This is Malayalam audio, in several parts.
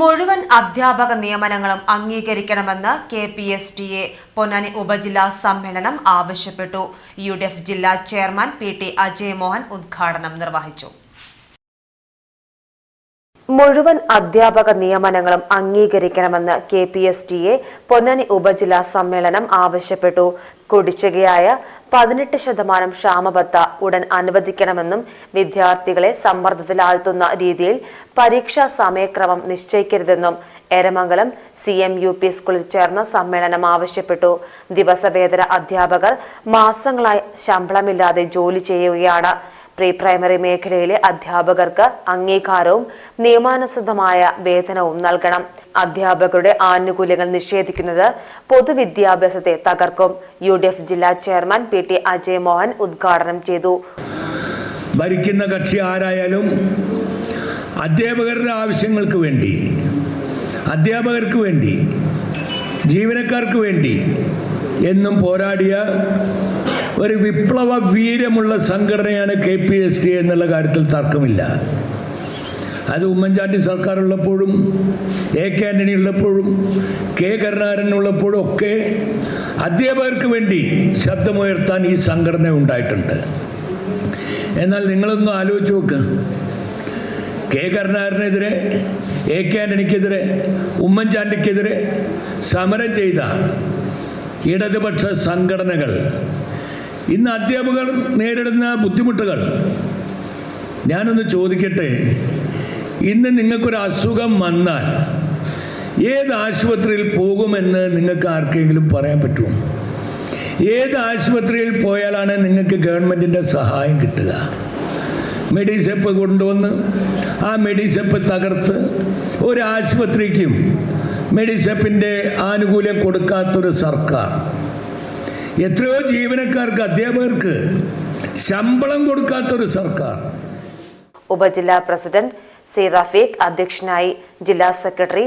മുഴുവൻ അധ്യാപക നിയമനങ്ങളും അംഗീകരിക്കണമെന്ന് K P S T A Ponnani ഉപജില്ലാ സമ്മേളനം ആവശ്യപ്പെട്ടു. യു ജില്ലാ chairman P T Ajay Mohan ഉദ്ഘാടനം നിർവഹിച്ചു. മുഴുവൻ അധ്യാപക നിയമനങ്ങളും അംഗീകരിക്കണമെന്ന് K P S T A Ponnani ഉപജില്ലാ സമ്മേളനം ആവശ്യപ്പെട്ടു. കുടിശ്ശികയായ പതിനെട്ട് ശതമാനം ക്ഷാമബത്ത ഉടൻ അനുവദിക്കണമെന്നും വിദ്യാർത്ഥികളെ സമ്മർദ്ദത്തിലാഴ്ത്തുന്ന രീതിയിൽ പരീക്ഷാ സമയക്രമം നിശ്ചയിക്കരുതെന്നും Eramangalam C M U P സ്കൂളിൽ ചേർന്ന സമ്മേളനം ആവശ്യപ്പെട്ടു. ദിവസവേതന അധ്യാപകർ മാസങ്ങളായി ശമ്പളമില്ലാതെ ജോലി ചെയ്യുകയാണ്. പ്രീ പ്രൈമറി മേഖലയിലെ അധ്യാപകർക്ക് അംഗീകാരവും നിയമാനുസൃതമായ വേതനവും നൽകണം. അധ്യാപകരുടെ ആനുകൂല്യങ്ങൾ നിഷേധിക്കുന്നത് പൊതുവിദ്യാഭ്യാസത്തെ തകർക്കും. യു ജില്ലാ chairman P T Ajay Mohan ഉദ്ഘാടനം ചെയ്തു. ഭരിക്കുന്ന കക്ഷി ആരായാലും അധ്യാപകരുടെ ആവശ്യങ്ങൾക്ക് വേണ്ടി അധ്യാപകർക്ക് വേണ്ടി ജീവനക്കാർക്ക് വേണ്ടി എന്നും പോരാടിയ ഒരു വിപ്ലവ വീര്യമുള്ള സംഘടനയാണ് കെ പി എസ് ടി എന്നുള്ള കാര്യത്തിൽ തർക്കമില്ല. അത് ഉമ്മൻചാണ്ടി സർക്കാർ ഉള്ളപ്പോഴും എ കെ ആന്റണി ഉള്ളപ്പോഴും കെ കരുണാകരൻ ഉള്ളപ്പോഴും ഒക്കെ അധ്യാപകർക്ക് വേണ്ടി ശബ്ദമുയർത്താൻ ഈ സംഘടന ഉണ്ടായിട്ടുണ്ട്. എന്നാൽ നിങ്ങളൊന്ന് ആലോചിച്ച് നോക്ക്. കെ കരുണാകരനെതിരെ എ കെ ആന്റണിക്കെതിരെ ഉമ്മൻചാണ്ടിക്കെതിരെ സമരം ചെയ്ത ഇടതുപക്ഷ സംഘടനകൾ ഇന്ന് അധ്യാപകർ നേരിടുന്ന ബുദ്ധിമുട്ടുകൾ. ഞാനൊന്ന് ചോദിക്കട്ടെ? ഇന്ന് നിങ്ങൾക്കൊരു അസുഖം വന്നാൽ ഏത് ആശുപത്രിയിൽ പോകുമെന്ന് നിങ്ങൾക്ക് ആർക്കെങ്കിലും പറയാൻ പറ്റുമോ? ഏത് ആശുപത്രിയിൽ പോയാലാണ് നിങ്ങൾക്ക് ഗവൺമെന്റിന്റെ സഹായം കിട്ടുക? മെഡിസെപ്പ് കൊണ്ടുവന്ന് ആ മെഡിസെപ്പ് തകർത്ത് ഒരു ആശുപത്രിക്കും മെഡിസെപ്പിന്റെ ആനുകൂല്യം കൊടുക്കാത്തൊരു സർക്കാർ എത്രയോ ജീവനക്കാർക്ക് അധ്യാപകർക്ക് ശമ്പളം കൊടുക്കാത്തൊരു സർക്കാർ. ഉപജില്ലാ പ്രസിഡന്റ് സി റഫീഖ് അധ്യക്ഷനായി ജില്ലാ സെക്രട്ടറി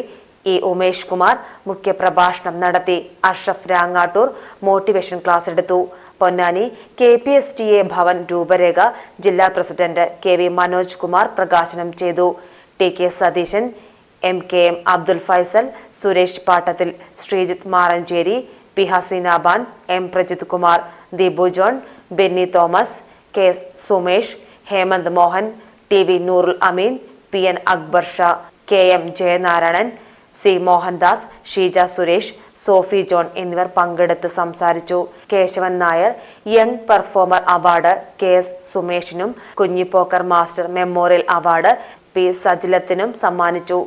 ഇ ഉമേഷ് കുമാർ മുഖ്യപ്രഭാഷണം നടത്തി. അഷ്റഫ് രാങ്ങാട്ടൂർ മോട്ടിവേഷൻ ക്ലാസ് എടുത്തു. Ponnani K P S T A Bhavan രൂപരേഖ ജില്ലാ president K V Manoj Kumar പ്രകാശനം ചെയ്തു. T K Satheesan M K M Abdul Faisal Suresh Pattathil Sreejith Maranchery P Haseenaban M Prajith Kumar Deepu John Benny Thomas K Sumesh Hemant Mohan T V Noorul Ameen P N Akbar Shah K M Jayanarayanan C Mohandas Sheeja Suresh Sophie John എന്നിവർ പങ്കെടുത്ത് സംസാരിച്ചു. Keshavan Nair young performer award K S സുമേഷിനും Kunhippokker master memorial award P സജിലത്തിനും സമ്മാനിച്ചു.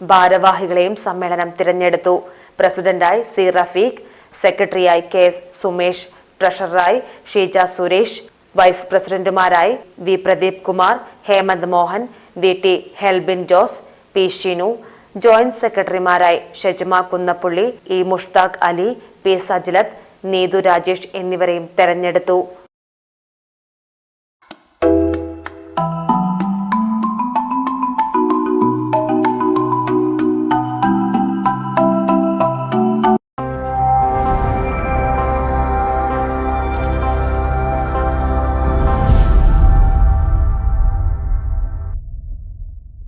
ഭാരവാഹികളെയും സമ്മേളനം തിരഞ്ഞെടുത്തു. പ്രസിഡന്റായി സി റഫീഖ് സെക്രട്ടറിയായി കെ എസ് സുമേഷ് ട്രഷററായി Sheeja Suresh vice പ്രസിഡന്റുമാരായി V Pradeep Kumar Hemant Mohan V T Helbin Jose P Shinu joint സെക്രട്ടറിമാരായി Shejma Kunnappully E Mushtaq Ali P Sajilath Neethu Rajesh എന്നിവരെയും തെരഞ്ഞെടുത്തു.